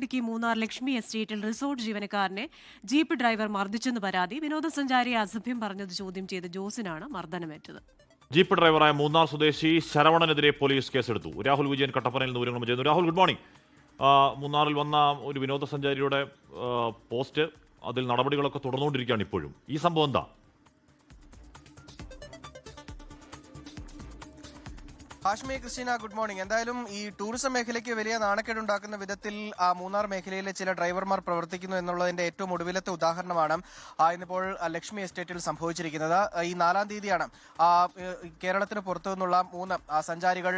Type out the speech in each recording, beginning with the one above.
ഇടുക്കി മൂന്നാർ ലക്ഷ്മി എസ്റ്റേറ്റിൽ റിസോർട്ട് ജീവനക്കാരനെ jeep driver മർദ്ദിച്ചെന്ന് പരാതി. വിനോദസഞ്ചാരിയെ അസഭ്യം പറഞ്ഞത് ചോദ്യം ചെയ്ത് ജോസിനാണ് മർദ്ദനമേറ്റത്. ജീപ്പ് ഡ്രൈവറായ മൂന്നാർ സ്വദേശി ശരവണനെതിരെ പോലീസ് കേസെടുത്തു. രാഹുൽ വിജയൻ കട്ടപ്പനയിൽ നിന്ന് വിവരങ്ങൾ ചെയ്യുന്നു. രാഹുൽ ഗുഡ് മോർണിംഗ് മൂന്നാറിൽ വന്ന ഒരു വിനോദസഞ്ചാരിയുടെ പോസ്റ്റ് അതിൽ നടപടികളൊക്കെ തുടർന്നുകൊണ്ടിരിക്കുകയാണ് ഇപ്പോഴും. ഈ സംഭവം എന്താ? Hashmi Christina good morning. എന്തായാലും ഈ ടൂറിസം മേഖലയ്ക്ക് വലിയ നാണക്കേടുണ്ടാക്കുന്ന വിധത്തിൽ ആ മൂന്നാർ മേഖലയിലെ ചില ഡ്രൈവർമാർ പ്രവർത്തിക്കുന്നു എന്നുള്ളതിന്റെ ഏറ്റവും ഒടുവിലത്തെ ഉദാഹരണമാണ് ഇന്നിപ്പോൾ ലക്ഷ്മി എസ്റ്റേറ്റിൽ സംഭവിച്ചിരിക്കുന്നത്. ഈ നാലാം തീയതിയാണ് കേരളത്തിന് പുറത്തു നിന്നുള്ള മൂന്ന് സഞ്ചാരികൾ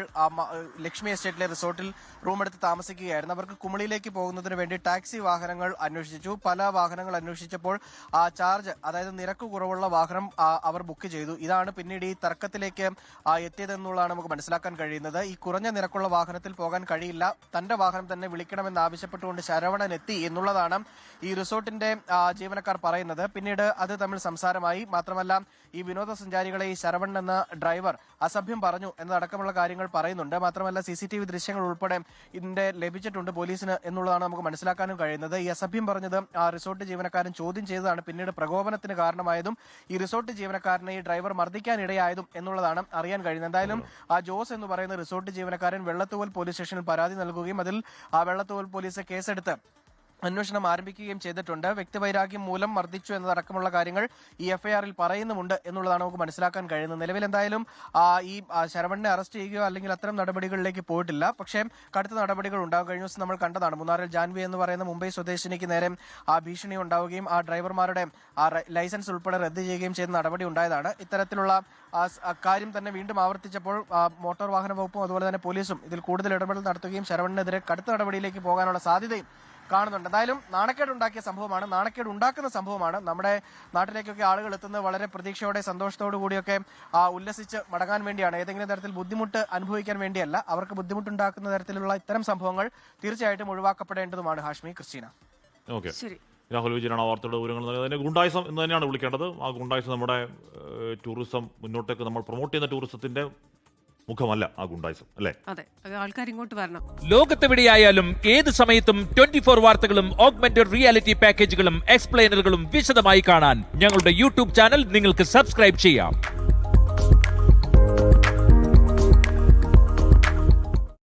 ലക്ഷ്മി എസ്റ്റേറ്റിലെ റിസോർട്ടിൽ റൂം എടുത്ത് താമസിക്കുകയായിരുന്നു. അവർക്ക് കുമളിയിലേക്ക് പോകുന്നതിന് വേണ്ടി ടാക്സി വാഹനങ്ങൾ അന്വേഷിച്ചു. പല വാഹനങ്ങൾ അന്വേഷിച്ചപ്പോൾ ആ ചാർജ് അതായത് നിരക്ക് കുറവുള്ള വാഹനം അവർ ബുക്ക് ചെയ്തു. ഇതാണ് പിന്നീട് ഈ തർക്കത്തിലേക്ക് എത്തിയതെന്നുള്ളതാണ് നമുക്ക് മനസ്സിലാക്കാൻ കഴിയുന്നത്. ഈ കുറഞ്ഞ നിരക്കുള്ള വാഹനത്തിൽ പോകാൻ കഴിയില്ല. തന്റെ വാഹനം തന്നെ വിളിക്കണമെന്ന് ആവശ്യപ്പെട്ടുകൊണ്ട് ശരവണൻ എത്തി എന്നുള്ളതാണ് ഈ റിസോർട്ടിന്റെ ജീവനക്കാർ പറയുന്നത്. പിന്നീട് അത് തമ്മിൽ സംസാരമായി. മാത്രമല്ല ഈ വിനോദസഞ്ചാരികളെ ഈ ശരവൺ എന്ന ഡ്രൈവർ അസഭ്യം പറഞ്ഞു എന്നതടക്കമുള്ള കാര്യങ്ങൾ പറയുന്നുണ്ട്. മാത്രമല്ല സി സി ടി വി ദൃശ്യങ്ങൾ ഉൾപ്പെടെ ഇതിന്റെ ലഭിച്ചിട്ടുണ്ട് പോലീസിന് എന്നുള്ളതാണ് നമുക്ക് മനസ്സിലാക്കാനും കഴിയുന്നത്. ഈ അസഭ്യം പറഞ്ഞത് ആ റിസോർട്ട് ജീവനക്കാരൻ ചോദ്യം ചെയ്തതാണ്. പിന്നീട് പ്രകോപനത്തിന് കാരണമായതും ഈ റിസോർട്ട് ജീവനക്കാരനെ ഈ ഡ്രൈവർ മർദ്ദിക്കാനിടയായതും എന്നുള്ളതാണ് അറിയാൻ കഴിയുന്നത്. എന്തായാലും ആ ജോസ് എന്ന് പറയുന്ന റിസോർട്ട് ജീവനക്കാരൻ വെള്ളത്തൂവൽ പോലീസ് സ്റ്റേഷനിൽ പരാതി നൽകുകയും അതിൽ ആ വെള്ളത്തൂവൽ പോലീസ് കേസെടുത്ത് അന്വേഷണം ആരംഭിക്കുകയും ചെയ്തിട്ടുണ്ട്. വ്യക്തിവൈരാഗ്യം മൂലം മർദ്ദിച്ചു എന്നതടക്കമുള്ള കാര്യങ്ങൾ ഈ എഫ്ഐആറിൽ പറയുന്നുമുണ്ട് എന്നുള്ളതാണ് നമുക്ക് മനസ്സിലാക്കാൻ കഴിയുന്നത്. നിലവിൽ എന്തായാലും ഈ ശരവണിനെ അറസ്റ്റ് ചെയ്യുകയോ അല്ലെങ്കിൽ അത്തരം നടപടികളിലേക്ക് പോയിട്ടില്ല. പക്ഷേ കടുത്ത നടപടികൾ ഉണ്ടാകും. കഴിഞ്ഞ ദിവസം നമ്മൾ കണ്ടതാണ് മൂന്നാറിൽ ജാൻവി എന്ന് പറയുന്ന മുംബൈ സ്വദേശിനിക്ക് നേരെ ആ ഭീഷണി ഉണ്ടാവുകയും ആ ഡ്രൈവർമാരുടെ ലൈസൻസ് ഉൾപ്പെടെ റദ്ദ് ചെയ്യുകയും ചെയ്യുന്ന നടപടി ഉണ്ടായതാണ്. ഇത്തരത്തിലുള്ള കാര്യം തന്നെ വീണ്ടും ആവർത്തിച്ചപ്പോൾ മോട്ടോർ വാഹന വകുപ്പും അതുപോലെ തന്നെ പോലീസും ഇതിൽ കൂടുതൽ ഇടപെടൽ നടത്തുകയും ശരവണിനെതിരെ കടുത്ത നടപടിയിലേക്ക് പോകാനുള്ള സാധ്യതയും കാണുന്നുണ്ട്. എന്തായാലും നാണക്കേട് ഉണ്ടാക്കിയ സംഭവമാണ്. നാണക്കേട് ഉണ്ടാക്കുന്ന സംഭവമാണ്. നമ്മുടെ നാട്ടിലേക്കൊക്കെ ആളുകൾ എത്തുന്നത് വളരെ പ്രതീക്ഷയോടെ സന്തോഷത്തോടു കൂടിയൊക്കെ ആ, ഉല്ലസിച്ച് മടങ്ങാൻ വേണ്ടിയാണ്. ഏതെങ്കിലും തരത്തിൽ ബുദ്ധിമുട്ട് അനുഭവിക്കാൻ വേണ്ടിയല്ല. അവർക്ക് ബുദ്ധിമുട്ടുണ്ടാക്കുന്ന തരത്തിലുള്ള ഇത്തരം സംഭവങ്ങൾ തീർച്ചയായിട്ടും ഒഴിവാക്കപ്പെടേണ്ടതുമാണ്. ഹാഷ്മി ക്രിസ്റ്റീന. ഓക്കെ. ശരി. രാഹുൽ വിജയനാണ് ആ വാർത്തയുടെ വിവരങ്ങൾ നൽകുന്നത് അതിനെ ഗുണ്ടായുസം എന്ന് തന്നെയാണ് വിളിക്കേണ്ടത്. ആ ഗുണ്ടായുസം നമ്മുടെ ടൂറിസം മുന്നോട്ടേക്ക് നമ്മൾ പ്രൊമോട്ട് ചെയ്യുന്ന ടൂറിസത്തിന്റെ മുഖമല്ല ആ ഗുണ്ടായിസം അല്ലേ? അതെ ആൾക്കാർ ഇങ്ങോട്ട് വരണം. ലോകത്തെവിടെയായാലും ഏത് സമയത്തും ട്വന്റി ഫോർ വാർത്തകളും ഓഗ്മെന്റഡ് റിയാലിറ്റി പാക്കേജുകളും എക്സ്പ്ലെയിനറുകളും വിശദമായി കാണാൻ ഞങ്ങളുടെ യൂട്യൂബ് ചാനൽ നിങ്ങൾക്ക് സബ്സ്ക്രൈബ് ചെയ്യാം.